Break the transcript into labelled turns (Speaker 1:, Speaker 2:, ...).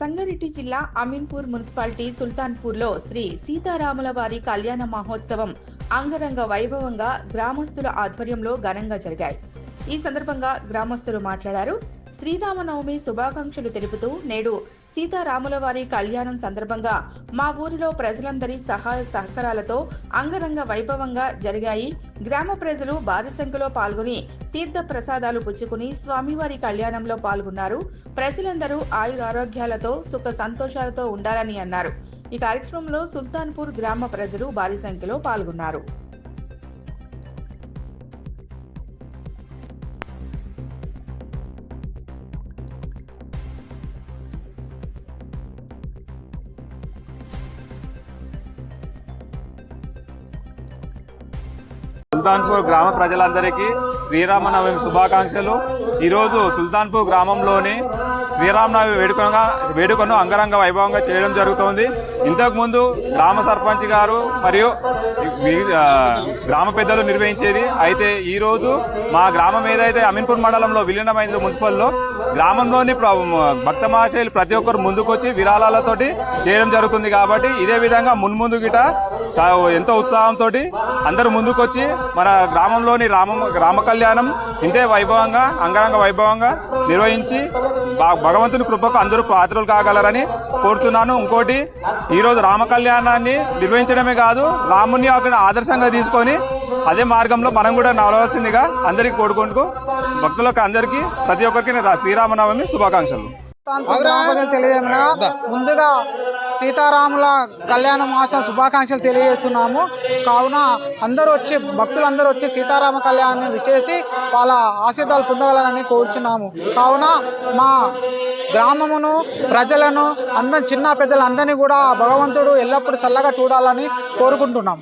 Speaker 1: సంగారెడ్డి జిల్లా అమీన్పూర్ మున్సిపాలిటీ సుల్తాన్పూర్లో శ్రీ సీతారాముల వారి కళ్యాణ మహోత్సవం అంగరంగ వైభవంగా గ్రామస్తుల ఆధ్వర్యంలో ఘనంగా జరిగాయి. ఈ సందర్భంగా గ్రామస్తులు మాట్లాడారు. శ్రీరామనవమి శుభాకాంక్షలు తెలుపుతూ నేడు సీతారాముల వారి కళ్యాణం సందర్భంగా మా ఊరిలో ప్రజలందరి సహాయ సహకారాలతో అంగరంగ వైభవంగా జరిగాయి. గ్రామ ప్రజలు భారీ సంఖ్యలో పాల్గొని తీర్థ ప్రసాదాలు పుచ్చుకుని స్వామివారి కళ్యాణంలో పాల్గొన్నారు. ప్రజలందరూ ఆయురారోగ్యాలతో సుఖ సంతోషాలతో ఉండాలని అన్నారు. ఈ కార్యక్రమంలో సుల్తాన్పూర్ గ్రామ ప్రజలు భారీ సంఖ్యలో పాల్గొన్నారు.
Speaker 2: సుల్తాన్పూర్ గ్రామ ప్రజలందరికీ శ్రీరామనవమి శుభాకాంక్షలు. ఈరోజు సుల్తాన్పూర్ గ్రామంలోని శ్రీరామనవమి వేడుకగా వేడుకను అంగరంగ వైభవంగా చేయడం జరుగుతోంది. ఇంతకుముందు గ్రామ సర్పంచ్ గారు మరియు గ్రామ పెద్దలు నిర్వహించేది. అయితే ఈరోజు మా గ్రామం ఏదైతే అమీన్పూర్ మండలంలో విలీనమైంది మున్సిపల్లో గ్రామంలోని భక్త మహాశైలు ప్రతి ఒక్కరు ముందుకొచ్చి విరాళాలతోటి చేయడం జరుగుతుంది కాబట్టి ఇదే విధంగా మున్ముందు గిట ఎంతో ఉత్సాహంతో అందరూ ముందుకొచ్చి మన గ్రామంలోని రామ రామ కళ్యాణం ఇంతే వైభవంగా అంగరంగ వైభవంగా నిర్వహించి భ- భగవంతుని కృపకు అందరూ పాత్రలు కాగలరని కోరుతున్నాను. ఇంకోటి ఈరోజు రామ కళ్యాణాన్ని నిర్వహించడమే కాదు రాముని అక్కడ ఆదర్శంగా తీసుకొని అదే మార్గంలో మనం కూడా నడవలసిందిగా అందరికీ కోరుకుంటూ భక్తులకు అందరికీ ప్రతి ఒక్కరికి శ్రీరామనవమి శుభాకాంక్షలు.
Speaker 3: తెలియజేయమనగా ముందుగా సీతారాముల కళ్యాణ మహోత్సవ శుభాకాంక్షలు తెలియజేస్తున్నాము. కావున అందరూ వచ్చి భక్తులందరూ వచ్చి సీతారామ కళ్యాణాన్ని విచేసి వాళ్ళ ఆశీర్వాదాలు పొందగలనని కోరుచున్నాము. కావున మా గ్రామమును ప్రజలను అందరి చిన్న పెద్దలందరినీ కూడా భగవంతుడు ఎల్లప్పుడూ చల్లగా చూడాలని కోరుకుంటున్నాం